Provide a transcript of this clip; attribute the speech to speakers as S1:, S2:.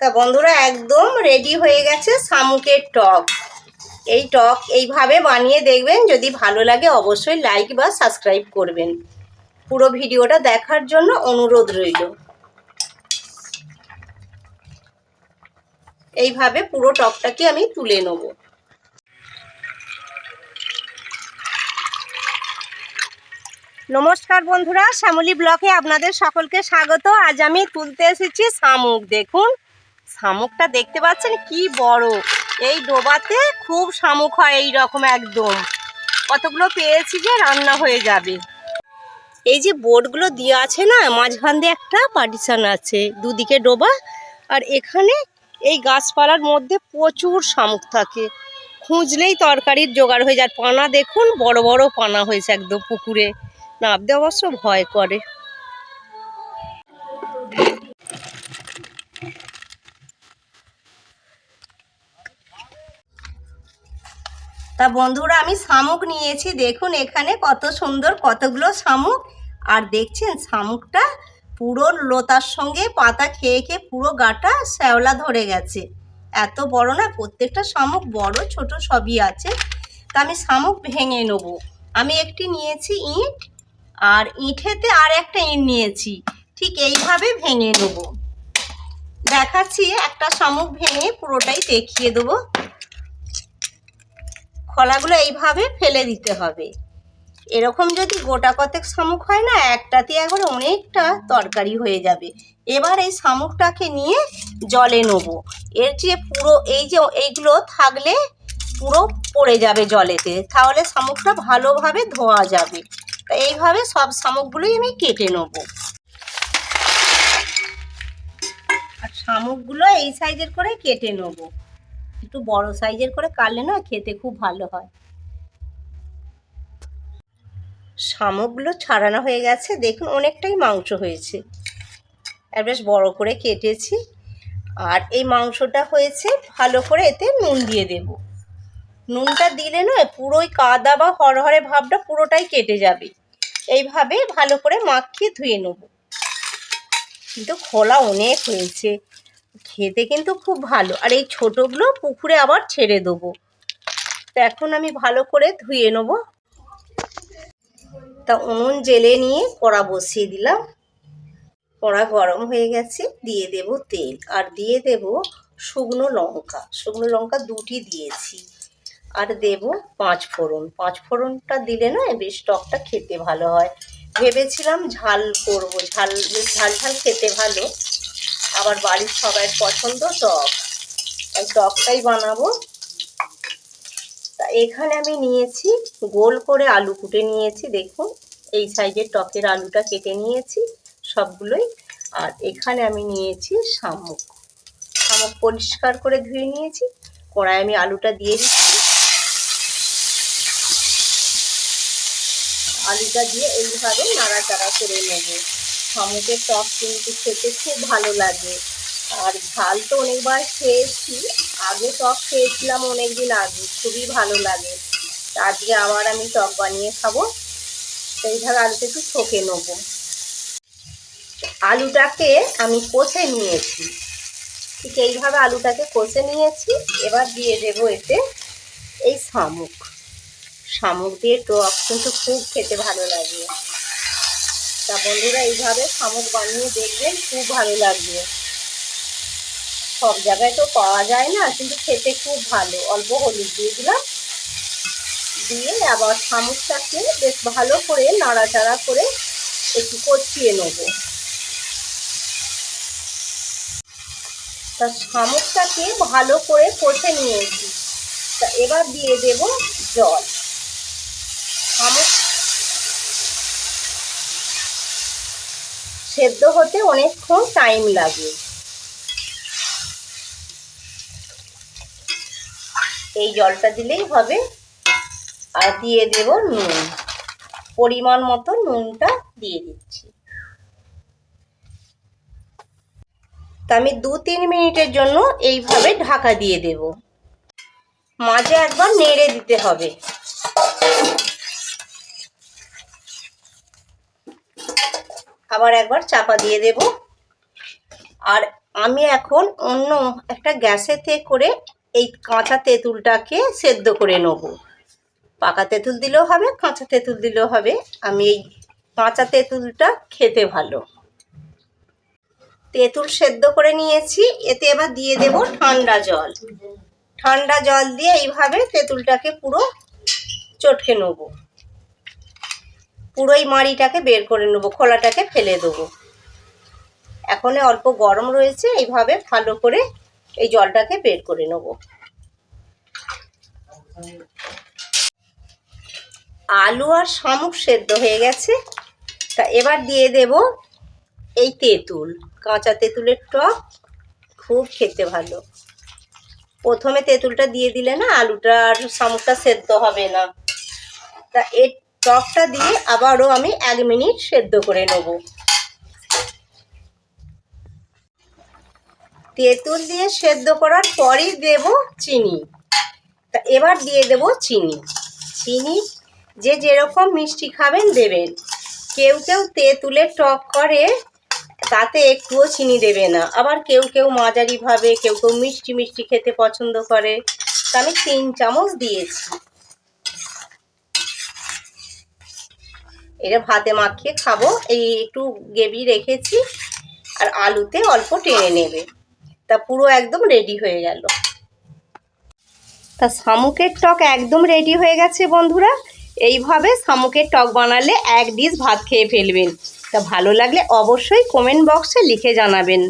S1: তা বন্ধুরা একদম রেডি হয়ে গেছে শামুকের টক। এই টক এইভাবে বানিয়ে দেখবেন, যদি ভালো লাগে অবশ্যই লাইক বা সাবস্ক্রাইব করবেন। পুরো ভিডিওটা দেখার জন্য অনুরোধ রইল। এইভাবে পুরো টকটাকে আমি তুলে নেব। নমস্কার বন্ধুরা, শ্যামলী ব্লকে আপনাদের সকলকে স্বাগত। আজ আমি তুলতে এসেছি শামুক। দেখুন শামুকটা দেখতে পাচ্ছেন? কি বড়। এই ডোবাতে খুব শামুক হয় এই রকম একদম। কতগুলো পেয়েছি যে রান্না হয়ে যাবে। এই যে বোর্ডগুলো দেওয়া আছে না, মাঝখান দিয়ে একটা পার্টিশন আছে, দুদিকে ডোবা। আর এখানে এই গাছপালার মধ্যে প্রচুর শামুক থাকে। খুঁজলেই তরকারির জোগাড় হয়ে যায়। পানা দেখুন, বড় বড় পানা হয়েছে একদম পুকুরে। নামতে অবশ্য ভয় করে। তা বন্ধুরা আমি শামুক নিয়েছি। দেখুন এখানে কত সুন্দর কতগুলো শামুক। আর দেখছেন শামুকটা পুরো লোতার সঙ্গে পাতা খেয়ে খেয়ে পুরো গাটা শ্যাওলা ধরে গেছে। এত বড় না, প্রত্যেকটা শামুক বড়, ছোট সবই আছে। তা আমি শামুক ভেঙে নেব। আমি একটি নিয়েছি ইট, আর ইঁটেতে আর একটা ইট নিয়েছি। ঠিক এইভাবে ভেঙে নেব। দেখাচ্ছি, একটা শামুক ভেঙে পুরোটাই দেখিয়ে দেবো। খোলাগুলো এইভাবে ফেলে দিতে হবে। এরকম যদি গোটা কতেক শামুক হয় না, একটাতে একবার অনেকটা তরকারি হয়ে যাবে। এবার এই শামুকটাকে নিয়ে জলে নেব। এর যে পুরো এই যে এইগুলো থাকলে পুরো পড়ে যাবে জলেতে, তাহলে শামুকটা ভালোভাবে ধোয়া যাবে। তা এইভাবে সব শামুকগুলোই আমি কেটে নেব। আর শামুকগুলো এই সাইজের করে কেটে নেব। একটু বড় সাইজের করে কাটলে না খেতে খুব ভালো হয়। শামুকগুলো ছাড়ানো হয়ে গেছে। দেখুন, অনেকটাই মাংস হয়েছে। আর বেশ বড় করে কেটেছি। আর এই মাংসটা হয়েছে ভালো করে এতে নুন দিয়ে দেব। নুনটা দিলে নয় পুরোই কাদা বা হরহরে ভাবটা পুরোটাই কেটে যাবে। এইভাবে ভালো করে মাখিয়ে ধুয়ে নেব। কিন্তু খোলা অনেক হয়েছে। খেতে কিন্তু খুব ভালো। আর এই ছোটোগুলো পুকুরে আবার ছেড়ে দেবো। তো এখন আমি ভালো করে ধুয়ে নেব। তা উনুন জেলে নিয়ে কড়া বসিয়ে দিলাম। কড়া গরম হয়ে গেছে, দিয়ে দেব তেল। আর দিয়ে দেব শুকনো লঙ্কা। শুকনো লঙ্কা দুটি দিয়েছি। আর দেব পাঁচ ফোড়ন। পাঁচ ফোড়নটা দিলে না বেশ টকটা খেতে ভালো হয়। ভেবেছিলাম ঝাল করব। ঝাল ঝাল ঝাল খেতে ভালো। আবার বাড়ির সবাই পছন্দ টক। তাই টকটাই বানাবো। তা এখানে আমি নিয়েছি, গোল করে আলু কুটে নিয়েছি, দেখুন। এই সাইজের টকের আলুটা কেটে নিয়েছি সবগুলোই। আর এখানে আমি নিয়েছি শামুক। শামুক পরিষ্কার করে ধুয়ে নিয়েছি। কড়াই আমি আলুটা দিয়ে দিচ্ছি। আলুটা দিয়ে এইভাবে নাড়াচাড়া করে নেব। শামুকের টক কিন্তু খেতে খুব ভালো লাগে। আর ঝাল তো অনেকবার খেয়েছি, আগে টক খেয়েছিলাম অনেক দিন আগে, খুবই ভালো লাগে। আজকে আবার আমি টক বানিয়ে খাব, সেইভাবে আলুটা একটু ঠকে নেব। আলুটাকে আমি কষে নিয়েছি। ঠিক এইভাবে আলুটাকে কষে নিয়েছি, এবার দিয়ে দেবো এতে এই শামুক। শামুক দিয়ে টক কিন্তু খুব খেতে ভালো লাগে। তা বন্ধুরা এইভাবে শামুক বানিয়ে দেখবেন খুব ভালো লাগবে। সব জায়গায় তো পাওয়া যায় না, কিন্তু খেতে খুব ভালো। অল্প হলুদ দিয়ে দিলাম। দিয়ে আবার শামুকটাকে বেশ ভালো করে নাড়াচাড়া করে একটু কষিয়ে নেব। তা শামুকটাকে ভালো করে কষে নিয়েছি। তা এবার দিয়ে দেব জল শামুক সেদ্ধ হতে অনেকক্ষণ টাইম লাগে। এই জলটা দিলেই হবে। আর দিয়ে দেব নুন। পরিমাণ মতো নুনটা দিয়ে দিচ্ছি। তা আমি দু তিন মিনিটের জন্য এইভাবে ঢাকা দিয়ে দেব। মাঝে একবার নেড়ে দিতে হবে। আবার একবার চাপা দিয়ে দেব। আর আমি এখন অন্য একটা গ্যাসেতে করে এই কাঁচা তেঁতুলটাকে সেদ্ধ করে নেব। পাকা তেঁতুল দিলেও হবে, কাঁচা তেঁতুল দিলেও হবে। আমি এই কাঁচা তেঁতুলটা খেতে ভালো। তেঁতুল সেদ্ধ করে নিয়েছি, এতে এবার দিয়ে দেব ঠান্ডা জল। ঠান্ডা জল দিয়ে এইভাবে তেঁতুলটাকে পুরো চটকে নেব। পুরো এই মাড়িটাকে বের করে নেব, খোলাটাকে ফেলে দেবো। এখন অল্প গরম রয়েছে, এইভাবে ভালো করে এই জলটাকে বের করে নেব। আলু আর শামুক সেদ্ধ হয়ে গেছে। তা এবার দিয়ে দেব এই তেঁতুল, কাঁচা তেঁতুলের টক, খুব খেতে ভালো। প্রথমে তেঁতুলটা দিয়ে দিলে না আলুটা আর শামুকটা সেদ্ধ হবে না। তা এই টকটা দিয়ে আবারও আমি এক মিনিট সেদ্ধ করে নেব। তেঁতুল দিয়ে সেদ্ধ করার পরই দেব চিনি। তা এবার দিয়ে দেব চিনি। চিনি যে যেরকম মিষ্টি খাবেন দেবেন। কেউ কেউ তেঁতুলের টক করে, তাতে একটুও চিনি দেবে না। আবার কেউ কেউ মাঝারিভাবে, কেউ কেউ মিষ্টি মিষ্টি খেতে পছন্দ করে। তা আমি তিন চামচ দিয়েছি। এটা ভাতে মাখিয়ে খাব। এই একটু গ্রেভি রেখেছি, আর আলুতে অল্প টেনে নেবে। তা পুরো একদম রেডি হয়ে গেল। তা শামুকের টক একদম রেডি হয়ে গেছে বন্ধুরা। এইভাবে শামুকের টক বানালে এক ডিশ ভাত খেয়ে ফেলবেন। তা ভালো লাগলে অবশ্যই কমেন্ট বক্সে লিখে জানাবেন।